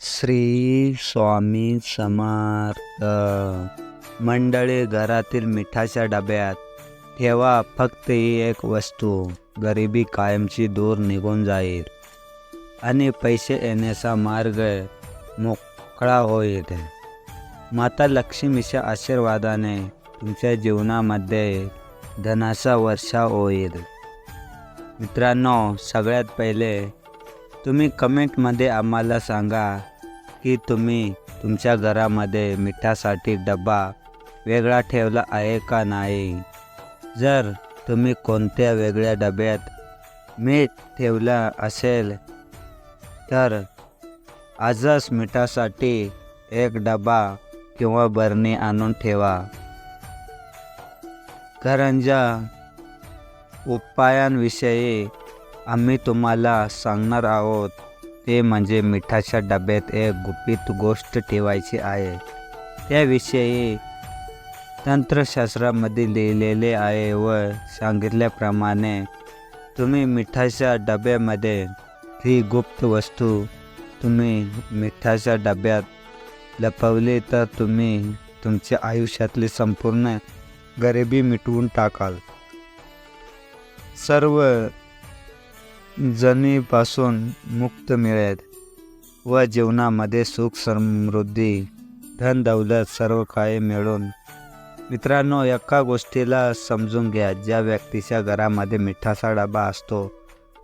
श्री स्वामी समर्थ. मंडळी घरातील मिठाच्या डब्यात ठेवा फक्त ही एक वस्तू. गरिबी कायमची दूर निघून जाईल. आणि पैसे येण्याचा मार्ग मोकळा होईल. माता लक्ष्मीच्या आशीर्वादाने तुमच्या जीवनामध्ये धनाचा वर्षा होईल. मित्रांनो सगळ्यात पहिले तुम्ही कमेंटमध्ये आम्हाला सांगा की तुम्ही तुमच्या घरामध्ये मिठासाठी डबा वेगळा ठेवला आहे का नाही? जर तुम्ही कोणत्या वेगळ्या डब्यात मीठ ठेवलं असेल तर आजच मिठासाठी एक डबा किंवा बरणी आणून ठेवा. करंजा उपायांविषयी आम्ही तुम्हाला सांगणार आहोत ते म्हणजे मिठाच्या डब्यात एक गुपित गोष्ट ठेवायची आहे. त्याविषयी तंत्रशास्त्रामध्ये लिहिलेले आहे व सांगितल्याप्रमाणे तुम्ही मिठाच्या डब्यामध्ये ही गुप्त वस्तू तुम्ही मिठाच्या डब्यात लपवली तर तुम्ही तुमच्या आयुष्यातली संपूर्ण गरिबी मिटवून टाकाल. सर्व जणीपासून मुक्त मिळेल व जीवनामध्ये सुख समृद्धी धन दौलत सर्व काही मिळून मित्रांनो एका गोष्टीला समजून घ्या. ज्या व्यक्तीच्या घरामध्ये मिठाचा डबा असतो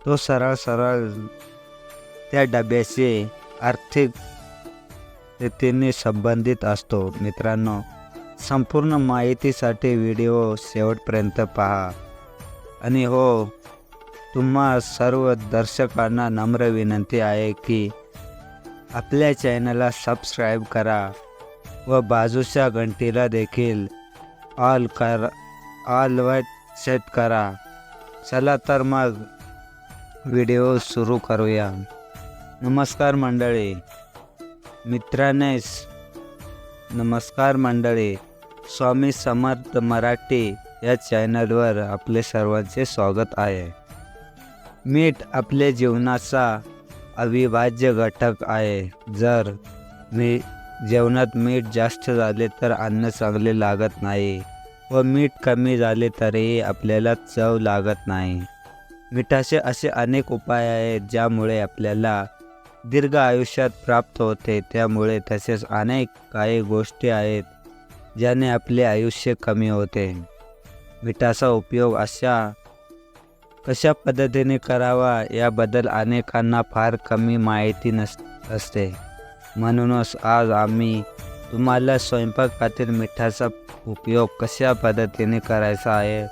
तो सरळ सरळ त्या डब्याशी आर्थिक रीतीने संबंधित असतो. मित्रांनो संपूर्ण माहितीसाठी व्हिडिओ शेवटपर्यंत पहा. आणि हो तुम्हा सर्व दर्शकांना नम्र विनंती आहे की आपल्या चॅनलला सबस्क्राईब करा व बाजूच्या घंटीला देखील ऑल कर ऑल सेट करा. चला तर मग व्हिडिओ सुरू करूया. नमस्कार मंडळी. मित्राने नमस्कार मंडळी. स्वामी समर्थ मराठी या चॅनलवर आपले सर्वांचे स्वागत आहे. मीठ आपल्या जीवनाचा अविभाज्य घटक आहे. जर मी जेवणात मीठ जास्त झाले तर अन्न चांगले लागत नाही व मीठ कमी झाले तरीही आपल्याला चव लागत नाही. मिठाचे असे अनेक उपाय आहेत ज्यामुळे आपल्याला दीर्घ आयुष्यात प्राप्त होते. त्यामुळे तसेच अनेक काही गोष्टी आहेत ज्याने आपले आयुष्य कमी होते. मिठाचा उपयोग अशा कशा पद्धतीने करावा याबद्दल अनेकांना फार कमी माहिती नस असते. म्हणूनच आज आम्ही तुम्हाला स्वयंपाकातील मिठाचा उपयोग कशा पद्धतीने करायचा आहे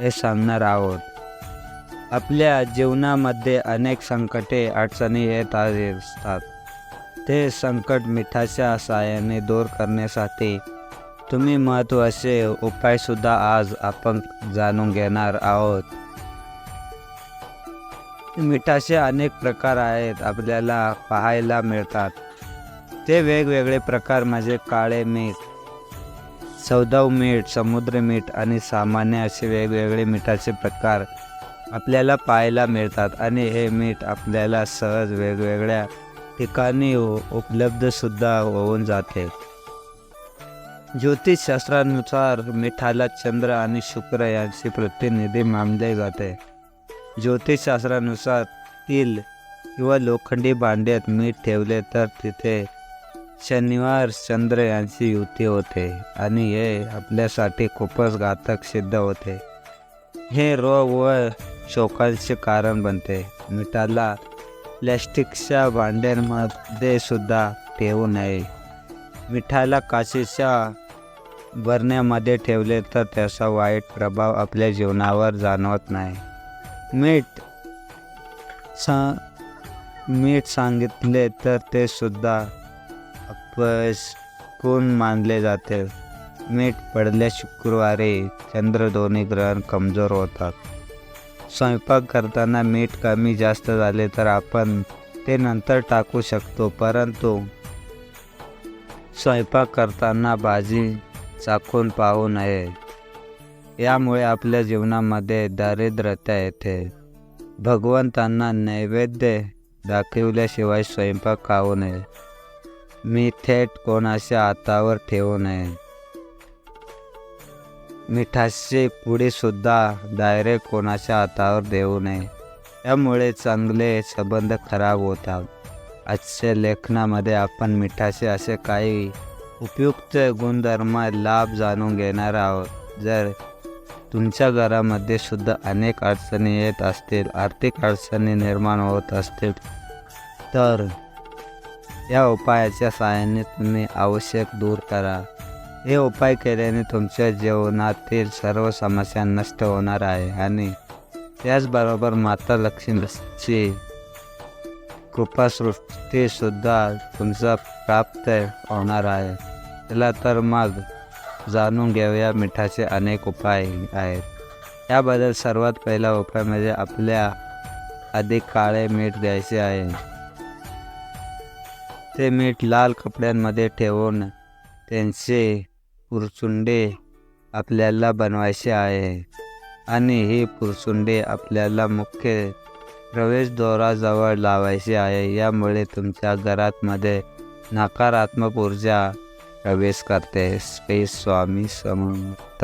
हे सांगणार आहोत. आपल्या जीवनामध्ये अनेक संकटे अडचणी येत असतात. ते संकट मिठाच्या सहाय्याने दूर करण्यासाठी तुम्ही महत्त्वाचे उपायसुद्धा आज आपण जाणून घेणार आहोत. मिठाचे अनेक प्रकार आहेत आपल्याला पाहायला मिळतात. ते वेगवेगळे प्रकार म्हणजे काळे मीठ सौदव मीठ समुद्र मीठ आणि सामान्य असे वेगवेगळे मिठाचे प्रकार आपल्याला पाहायला मिळतात. आणि हे मीठ आपल्याला सहज वेगवेगळ्या ठिकाणी उपलब्धसुद्धा होऊन जाते. ज्योतिषशास्त्रानुसार मिठाला चंद्र आणि शुक्र यांचे प्रतिनिधी मानले जाते. ज्योतिषशास्त्रानुसार तिल किंवा लोखंडी भांड्यात मीठ ठेवले तर तिथे शनिवार चंद्र यांची युती होते आणि हे आपल्यासाठी खूपच घातक सिद्ध होते. हे रोग व शोकांचे कारण बनते. मिठाला प्लॅस्टिकच्या भांड्यांमध्ये सुद्धा ठेवू नये. मिठाला काचेच्या बरण्यामध्ये ठेवले तर त्याचा वाईट प्रभाव आपल्या जीवनावर जाणवत नाही. मीठ. सा मीठ सांगितले तर ते सुद्धा अपयश कोण मानले जाते? मीठ पडल्या शुक्रवारी चंद्र दोन्ही ग्रहण कमजोर होतात. स्वयंपाक करताना मीठ कमी जास्त झाले तर आपण ते नंतर टाकू शकतो परंतु स्वयंपाक करताना भाजी चाखून पाहू नये. यामुळे आपल्या जीवनामध्ये दारिद्र्यता येते. भगवंतांना नैवेद्य दाखवल्याशिवाय स्वयंपाक खाऊ नये. मी थेट कोणाच्या हातावर ठेवू नये. मिठाचे पुढेसुद्धा डायरेक्ट कोणाच्या हातावर देऊ नये. यामुळे चांगले संबंध खराब होतात. आजच्या लेखनामध्ये आपण मिठाचे असे काही उपयुक्त गुणधर्म लाभ जाणून घेणार आहोत. जर तुमच्या घरामध्ये सुद्धा अनेक अडचणी येत असतील आर्थिक अडचणी निर्माण होत असतील. तर या उपायाच्या सहाय्याने तुम्ही आवश्यक दूर करा. हे उपाय केल्याने तुमच्या जीवनातील सर्व समस्या नष्ट होणार आहे आणि त्याचबरोबर माता लक्ष्मीची कृपासृष्टीसुद्धा तुमचा प्राप्त होणार आहे. चला तर मग जाणून घेऊया मिठाचे अनेक उपाय आहेत. याबद्दल सर्वात पहिला उपाय म्हणजे आपल्या अधिक काळे मीठ घ्यायचे आहे. ते मीठ लाल कपड्यांमध्ये ठेवून त्यांचे पुरचुंडे आपल्याला बनवायचे आहे. आणि ही पुरचुंडे आपल्याला मुख्य प्रवेशद्वाराजवळ लावायची आहे. यामुळे तुमच्या घरातमध्ये नकारात्मक ऊर्जा प्रवेश करते स्पेस स्वामी समर्थ।